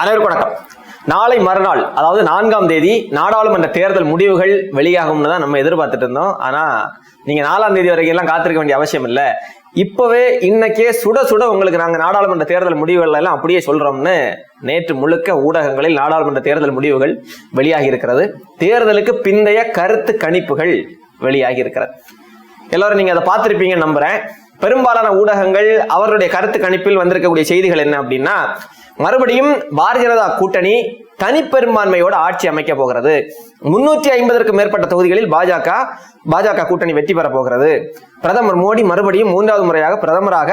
அனைவருக்கும் வணக்கம். நாளை மறுநாள் அதாவது நான்காம் தேதி நாடாளுமன்ற தேர்தல் முடிவுகள் வெளியாகும்னு தான் நம்ம எதிர்பார்த்துட்டு இருந்தோம். ஆனா நீங்க நாலாம் தேதி வரைக்கும் எல்லாம் காத்திருக்க வேண்டிய அவசியம் இல்ல. இப்பவே இன்னைக்கே சுட சுட உங்களுக்கு நாங்க நாடாளுமன்ற தேர்தல் முடிவுகள் எல்லாம் அப்படியே சொல்றோம்னு நேற்று முழுக்க ஊடகங்களில் நாடாளுமன்ற தேர்தல் முடிவுகள் வெளியாகி இருக்கிறது தேர்தலுக்கு பிந்தைய கருத்து கணிப்புகள் வெளியாகி இருக்கிறது எல்லாரும் நீங்க அதை பார்த்திருப்பீங்கன்னு நம்புறேன். பெரும்பாலான ஊடகங்கள் அவருடைய கருத்து கணிப்பில் வந்திருக்கக்கூடிய செய்திகள் என்ன அப்படின்னா மறுபடியும் பாரதிய ஜனதா கூட்டணி தனிப்பெரும்பான்மையோட ஆட்சி அமைக்க போகிறது. முன்னூத்தி ஐம்பதற்கும் மேற்பட்ட தொகுதிகளில் பாஜக பாஜக கூட்டணி வெற்றி பெற போகிறது. பிரதமர் மோடி மறுபடியும் மூன்றாவது முறையாக பிரதமராக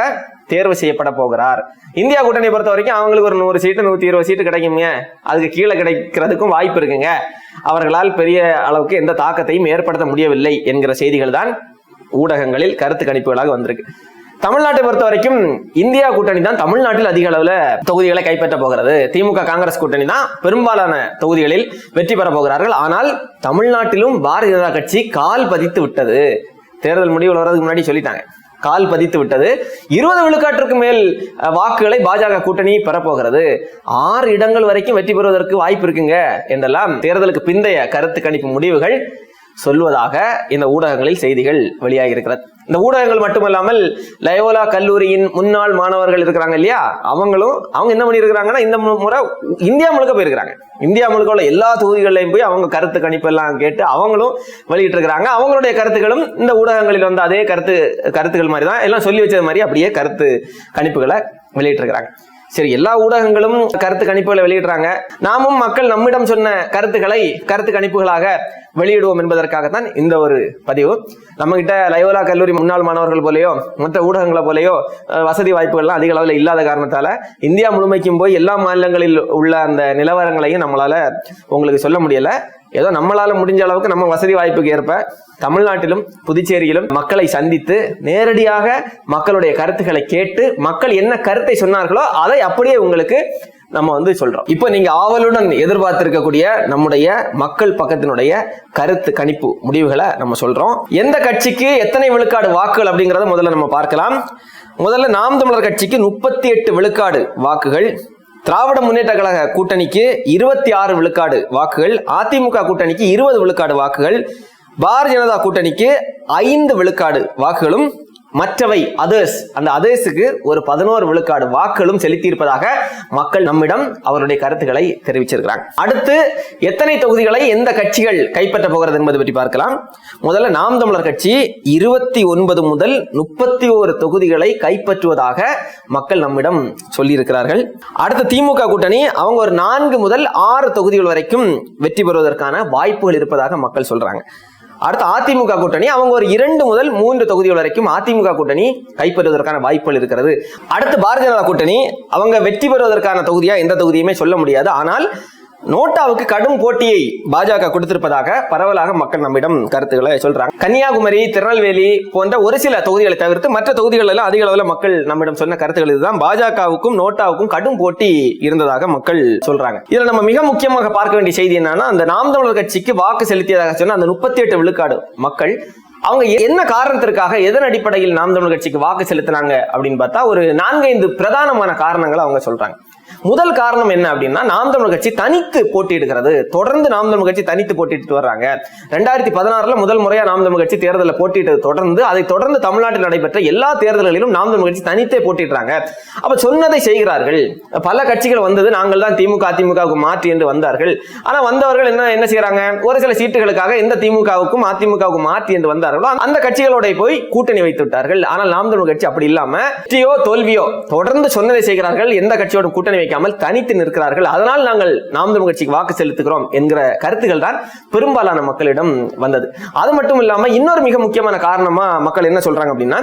தேர்வு செய்யப்பட போகிறார். இந்தியா கூட்டணியை பொறுத்த வரைக்கும் அவங்களுக்கு ஒரு நூறு சீட்டு நூத்தி இருபது சீட்டு கிடைக்குங்க. அதுக்கு கீழே கிடைக்கிறதுக்கும் வாய்ப்பு இருக்குங்க. அவர்களால் பெரிய அளவுக்கு எந்த தாக்கத்தையும் ஏற்படுத்த முடியவில்லை என்கிற செய்திகள் தான் ஊடகங்களில் கருத்து கணிப்புகளாக வந்திருக்கு. தமிழ்நாட்டை பொறுத்த வரைக்கும் இந்தியா கூட்டணி தான் தமிழ்நாட்டில் அதிக அளவில் தொகுதிகளை கைப்பற்ற போகிறது. திமுக காங்கிரஸ் கூட்டணி தான் பெரும்பாலான தொகுதிகளில் வெற்றி பெற போகிறார்கள். ஆனால் தமிழ்நாட்டிலும் பாரதிய ஜனதா கட்சி கால் பதித்து விட்டது. தேர்தல் முடிவு வர்றதுக்கு முன்னாடி சொல்லிட்டாங்க. கால் பதித்து விட்டது. இருபது விழுக்காட்டிற்கு மேல் வாக்குகளை பாஜக கூட்டணி பெறப்போகிறது ஆறு இடங்கள் வரைக்கும் வெற்றி பெறுவதற்கு வாய்ப்பு இருக்குங்க என்றெல்லாம் தேர்தலுக்கு பிந்தைய கருத்து கணிப்பு முடிவுகள் சொல்வதாக இந்த ஊடகங்களில் செய்திகள் வெளியாகி இருக்கிறது இந்த ஊடகங்கள் மட்டுமல்லாமல் லயோலா கல்லூரியின் முன்னாள் மாணவர்கள் இருக்கிறாங்க இல்லையா? அவங்களும் அவங்க என்ன பண்ணியிருக்கிறாங்கன்னா இந்த முறை இந்தியா முழுக்க போயிருக்கிறாங்க. இந்தியா முழுக்க உள்ள எல்லா தொகுதிகளையும் போய் அவங்க கருத்து கணிப்பெல்லாம் கேட்டு அவங்களும் வெளியிட்டு இருக்கிறாங்க அவங்களுடைய கருத்துக்களும் இந்த ஊடகங்களில் வந்து அதே கருத்து கருத்துக்கள் மாதிரி தான் எல்லாம் சொல்லி வச்சது மாதிரி அப்படியே கருத்து கணிப்புகளை வெளியிட்டு இருக்கிறாங்க சரி எல்லா ஊடகங்களும் கருத்து கணிப்புகளை வெளியிடுறாங்க. நாமும் மக்கள் நம்மிடம் சொன்ன கருத்துக்களை கருத்து கணிப்புகளாக வெளியிடுவோம் என்பதற்காகத்தான் இந்த ஒரு பதிவு. நம்ம கிட்ட லயோலா கல்லூரி முன்னாள் மாணவர்கள் போலயோ மற்ற ஊடகங்களை போலயோ வசதி வாய்ப்புகள்லாம் அதிக அளவில் இல்லாத காரணத்தால இந்தியா முழுமைக்கும் போய் எல்லா மாநிலங்களில் உள்ள அந்த நிலவரங்களையும் நம்மளால உங்களுக்கு சொல்ல முடியல. ஏதோ நம்மளால முடிஞ்ச அளவுக்கு நம்ம வசதி வாய்ப்புக்கு ஏற்ப தமிழ்நாட்டிலும் புதுச்சேரியிலும் மக்களை சந்தித்து நேரடியாக மக்களுடைய கருத்துக்களை கேட்டு மக்கள் என்ன கருத்தை சொன்னார்களோ அதை அப்படியே உங்களுக்கு நம்ம வந்து சொல்றோம். இப்போ நீங்க ஆவலுடன் எதிர்பார்த்திருக்கக்கூடிய நம்முடைய மக்கள் பக்கத்தினுடைய கருத்து கணிப்பு முடிவுகளை நம்ம சொல்றோம். எந்த கட்சிக்கு எத்தனை விழுக்காடு வாக்குகள் அப்படிங்கறத முதல்ல நம்ம பார்க்கலாம். முதல்ல நாம் தமிழர் கட்சிக்கு முப்பத்தி எட்டு விழுக்காடு வாக்குகள். திராவிட முன்னேற்ற கழக கூட்டணிக்கு இருபத்தி ஆறு விழுக்காடு வாக்குகள் அதிமுக கூட்டணிக்கு இருபது விழுக்காடு வாக்குகள் பாரதிய ஜனதா கூட்டணிக்கு ஐந்து விழுக்காடு வாக்குகளும் மற்றவை அதர்ஸ் அந்த அதர்ஸுக்கு ஒரு பதினோரு விழுக்காடு வாக்குகளும் செலுத்தியிருப்பதாக மக்கள் நம்மிடம் அவருடைய கருத்துக்களை தெரிவிச்சிருக்கிறாங்க. அடுத்து எத்தனை தொகுதிகளை எந்த கட்சிகள் கைப்பற்ற போகிறது என்பது பற்றி பார்க்கலாம். முதல்ல நாம் தமிழர் கட்சி இருபத்தி ஒன்பது முதல் முப்பத்தி ஓரு தொகுதிகளை கைப்பற்றுவதாக மக்கள் நம்மிடம் சொல்லியிருக்கிறார்கள். அடுத்து திமுக கூட்டணி அவங்க ஒரு நான்கு முதல் ஆறு தொகுதிகள் வரைக்கும் வெற்றி பெறுவதற்கான வாய்ப்புகள் இருப்பதாக மக்கள் சொல்றாங்க. அடுத்து அதிமுக கூட்டணி. அவங்க ஒரு இரண்டு முதல் மூன்று தொகுதிகள் வரைக்கும் அதிமுக கூட்டணி கைப்பற்றுவதற்கான வாய்ப்புகள் இருக்கிறது. அடுத்து பாரதிய ஜனதா கூட்டணி அவங்க வெற்றி பெறுவதற்கான தொகுதியா எந்த தொகுதியுமே சொல்ல முடியாது. ஆனால் நோட்டாவுக்கு கடும் போட்டியை பாஜக கொடுத்திருப்பதாக பரவலாக மக்கள் நம்மிடம் கருத்துக்களை சொல்றாங்க. கன்னியாகுமரி திருநெல்வேலி போன்ற ஒரு சில தொகுதிகளை தவிர்த்து மற்ற தொகுதிகள் எல்லாம் அதிக அளவில் மக்கள் நம்மிடம் சொன்ன கருத்துக்கள் இதுதான். பாஜகவுக்கும் நோட்டாவுக்கும் கடும் போட்டி இருந்ததாக மக்கள் சொல்றாங்க. இதுல நம்ம மிக முக்கியமாக பார்க்க வேண்டிய செய்தி என்னன்னா அந்த நாம் தமிழர் கட்சிக்கு வாக்கு செலுத்தியதாக சொன்ன அந்த முப்பத்தி எட்டு விழுக்காடு மக்கள் அவங்க என்ன காரணத்திற்காக எதன் அடிப்படையில் நாம் தமிழர் கட்சிக்கு வாக்கு செலுத்தினாங்க அப்படின்னு பார்த்தா ஒரு நான்கைந்து பிரதானமான காரணங்களை அவங்க சொல்றாங்க. முதல் காரணம் என்ன அப்படின்னா நாம் தமிழ் கட்சி தனித்து போட்டியிடுகிறது. தொடர்ந்து நாம் தமிழ் கட்சி தனித்து போட்டிட்டு வர்றாங்க. ரெண்டாயிரத்தி பதினாறுல முதல் முறையா நாம் தமிழ் கட்சி தேர்தலில் போட்டியிட்டது தொடர்ந்து அதை தொடர்ந்து தமிழ்நாட்டில் நடைபெற்ற எல்லா தேர்தல்களிலும் நாம் தமிழ் கட்சி தனித்தே போட்டிடுறாங்க அப்ப சொன்னதை செய்கிறார்கள். பல கட்சிகள் வந்தது நாங்கள் தான் திமுக அதிமுகவுக்கு மாற்றி என்று வந்தார்கள். ஆனா வந்தவர்கள் என்ன என்ன செய்யறாங்க? ஒரு சில சீட்டுகளுக்காக எந்த திமுகவுக்கும் அதிமுகவுக்கும் மாற்றி என்று வந்தார்களோ அந்த கட்சிகளோட போய் கூட்டணி வைத்து விட்டார்கள். ஆனால் நாம் தமிழ் கட்சி அப்படி இல்லாம வெற்றியோ தோல்வியோ தொடர்ந்து சொன்னதை செய்கிறார்கள். எந்த கட்சியோட கூட்டணி வைக்காமல் தனித்து நிற்கிறார்கள். அதனால் நாங்கள் நாம் தமிழ் கட்சிக்கு வாக்கு செலுத்துகிறோம் என்கிற கருத்துக்கள் தான் பெரும்பாலான மக்களிடம் வந்தது. அது மட்டும் இல்லாம இன்னொரு மிக முக்கியமான காரணமா மக்கள் என்ன சொல்றாங்க அப்படின்னா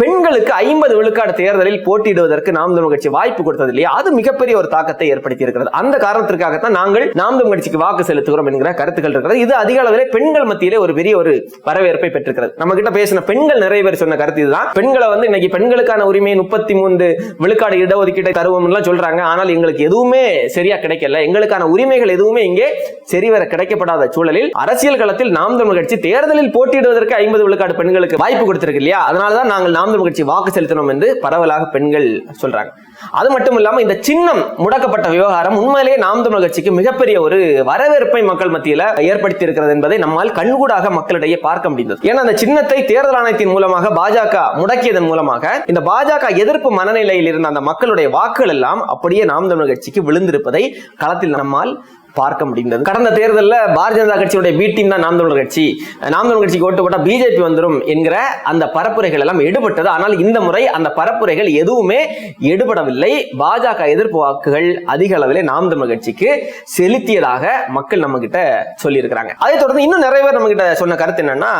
பெண்களுக்கு ஐம்பது விழுக்காடு தேர்தலில் போட்டியிடுவதற்கு நாம் தமிழ் கட்சி வாய்ப்பு கொடுத்தது இல்லையா அது மிகப்பெரிய ஒரு தாக்கத்தை ஏற்படுத்தி இருக்கிறது அந்த காரணத்திற்காகத்தான் நாங்கள் நாம் தமிழ் கட்சிக்கு வாக்கு செலுத்துகிறோம் என்கிற கருத்துக்கள் இருக்கிறது. இது அதிக அளவிலே பெண்கள் மத்தியிலே ஒரு பெரிய ஒரு வரவேற்பை பெற்றிருக்கிறது. நம்ம கிட்ட பேசின பெண்கள் நிறைய பேர் சொன்ன கருத்து இதுதான். பெண்களை வந்து இன்னைக்கு பெண்களுக்கான உரிமை முப்பத்தி மூன்று விழுக்காடு இடஒதுக்கீட்டை தருவோம் எல்லாம் சொல்றாங்க ஆனால் எங்களுக்கு எதுவுமே சரியா கிடைக்கல. எங்களுக்கான உரிமைகள் எதுவுமே இங்கே சரிவர கிடைக்கப்படாத சூழலில் அரசியல் களத்தில் நாம் தமிழ் கட்சி தேர்தலில் போட்டியிடுவதற்கு ஐம்பது விழுக்காடு பெண்களுக்கு வாய்ப்பு கொடுத்திருக்கு இல்லையா? அதனாலதான் நாங்கள் நாம் தமிழ் கட்சி வாக்கு செலுத்தினோம் என்று பரவலாக பெண்கள் சொல்றாங்க. அது மட்டும் இல்லாமல் இந்த சின்னம் முடக்கப்பட்ட விவகாரம் உண்மையிலேயே நாம் தமிழ் கட்சிக்கு மிகப்பெரிய ஒரு வரவேற்பை மக்கள் மத்தியில ஏற்படுத்தி இருக்கிறது என்பதை நம்மால் கண்கூடாக மக்களிடையே பார்க்க முடிந்தது. ஏன்னா அந்த சின்னத்தை தேர்தல் ஆணையத்தின் மூலமாக பாஜக முடக்கியதன் மூலமாக இந்த பாஜக எதிர்ப்பு மனநிலையில் இருந்த அந்த மக்களுடைய வாக்குகள் எல்லாம் அப்படியே நாம் தமிழர் கட்சிக்கு விழுந்திருப்பதை களத்தில் நம்மால் பார்க்க முடிந்தது. கடந்த தேர்தலில் பாரதிய ஜனதா கட்சியுடைய பி டீம் தான் நாம் தமிழர் கட்சி. நாம் தமிழர் கட்சிக்கு ஓட்டு போட்டால் பிஜேபி வந்துரும் என்கிற அந்த பரப்புரைகள் எல்லாம் எடுபட்டது. ஆனால் இந்த முறை அந்த பரப்புரைகள் எதுவுமே எடுபடவில்லை. பாஜக எதிர்ப்பு வாக்குகள் அதிக அளவில் நாம் தமிழர் கட்சிக்கு செலுத்தியதாக மக்கள் நம்ம கிட்ட சொல்லியிருக்கிறாங்க. அதை தொடர்ந்து இன்னும் நிறைய பேர் நம்ம கிட்ட சொன்ன கருத்து என்னன்னா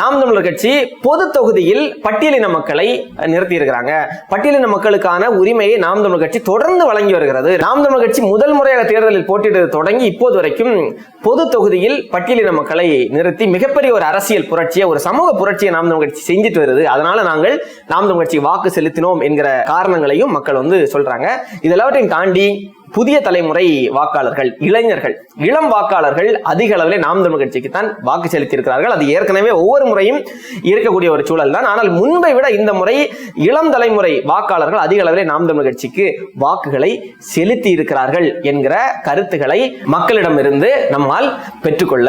நாம் தமிழர் கட்சி பொது தொகுதியில் பட்டியலின மக்களை நிறுத்தி இருக்கிறாங்க பட்டியலின மக்களுக்கான உரிமையை நாம் தமிழர் கட்சி தொடர்ந்து வழங்கி வருகிறது. நாம் தமிழர் கட்சி முதல் முறையாக தேர்தலில் போட்டியிட்டது தொடங்கி இப்போது வரைக்கும் பொது தொகுதியில் பட்டியலின மக்களை நிறுத்தி மிகப்பெரிய ஒரு அரசியல் புரட்சியை ஒரு சமூக புரட்சியை நாம் தமிழ் கட்சி செஞ்சுட்டு வருது. அதனால நாங்கள் நாம் தமிழ் கட்சி வாக்கு செலுத்தினோம் என்கிற காரணங்களையும் மக்கள் வந்து சொல்றாங்க. இதெல்லாவற்றையும் தாண்டி புதிய தலைமுறை வாக்காளர்கள் இளைஞர்கள். இளம் வாக்காளர்கள் அதிக அளவில் நாம் தமிழ் கட்சிக்கு தான் வாக்கு செலுத்தியிருக்கிறார்கள். அது ஏற்கனவே ஒவ்வொரு முறையும் இருக்கக்கூடிய ஒரு சூழல் தான். ஆனால் முன்பை விட இந்த முறை இளம் தலைமுறை வாக்காளர்கள் அதிக அளவில் நாம் தமிழ் கட்சிக்கு வாக்குகளை செலுத்தி இருக்கிறார்கள் என்கிற கருத்துக்களை மக்களிடமிருந்து நம்மால் பெற்றுக்கொள்ள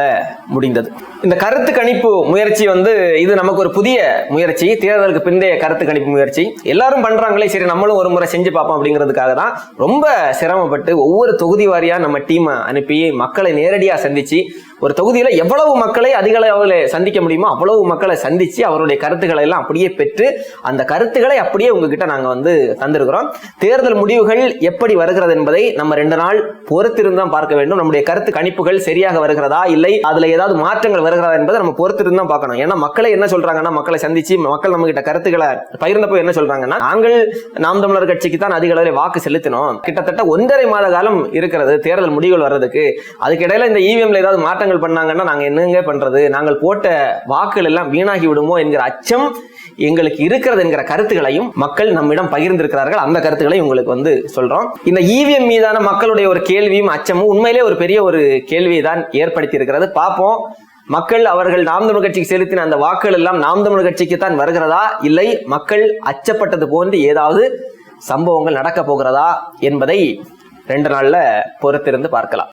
முடிந்தது. இந்த கருத்து கணிப்பு முயற்சி வந்து இது நமக்கு ஒரு புதிய முயற்சி. தேர்தலுக்கு பிந்தைய கருத்து கணிப்பு முயற்சி. எல்லாரும் பண்றாங்களே சரி நம்மளும் ஒரு முறை செஞ்சு பார்ப்போம் அப்படிங்கிறதுக்காக தான் ரொம்ப சிரமம் சிரமப்பட்டு ஒவ்வொரு தொகுதி வாரியாக நம்ம டீமை அனுப்பி மக்களை நேரடியாக சந்திச்சு ஒரு தொகுதியில எவ்வளவு மக்களை அதிக அளவில் சந்திக்க முடியுமோ அவ்வளவு மக்களை சந்தித்து அவருடைய கருத்துக்களை எல்லாம் அப்படியே பெற்று அந்த கருத்துக்களை அப்படியே உங்ககிட்ட நாங்க வந்து தந்திருக்கிறோம். தேர்தல் முடிவுகள் எப்படி வருகிறது என்பதை நம்ம ரெண்டு நாள் பொறுத்திருந்து தான் பார்க்க வேண்டும். நம்முடைய கருத்து கணிப்புகள் சரியாக வருகிறதா இல்லை அதுல ஏதாவது மாற்றங்கள் வருகிறதா என்பதை நம்ம பொறுத்திருந்து தான் பார்க்கணும். ஏன்னா மக்களை என்ன சொல்றாங்கன்னா மக்களை சந்திச்சு மக்கள் நம்ம கிட்ட கருத்துக்களை பகிர்ந்தப்போ என்ன சொல்றாங்கன்னா நாங்கள் நாம் தமிழர் கட்சிக்கு தான் அதிக அளவில் வாக்கு செலுத்தினோம். கிட்டத்தட்ட ஒன்றரை மாத காலம் இருக்கிறது தேர்தல் முடிவுகள் வர்றதுக்கு. அதுக்கிடையில் இந்த இவிஎம்ல ஏதாவது மாற்றங்கள் பண்ணாங்கன்னா நாங்கள் என்னங்க பண்றது? நாங்கள் போட்ட வாக்குகள் எல்லாம் வீணாகி விடுமோ என்கிற அச்சம் எங்களுக்கு இருக்கிறது என்கிற கருத்துக்களையும் மக்கள் நம்மிடம் பகிர்ந்திருக்கிறார்கள். அந்த கருத்துக்களை உங்களுக்கு வந்து சொல்றோம். இந்த இவிஎம் மீதான மக்களுடைய ஒரு கேள்வியும் அச்சமும் உண்மையிலே ஒரு பெரிய ஒரு கேள்வியை தான் ஏற்படுத்தி இருக்கிறது பார்ப்போம். மக்கள் அவர்கள் நாம் தமிழ் கட்சிக்கு செலுத்தின அந்த வாக்குகள் எல்லாம் நாம் தமிழ் கட்சிக்கு தான் வருகிறதா? இல்லை மக்கள் அச்சப்பட்டது போன்று ஏதாவது சம்பவங்கள் நடக்க போகிறதா என்பதை ரெண்டு நாள்ல பொறுத்திருந்து பார்க்கலாம்.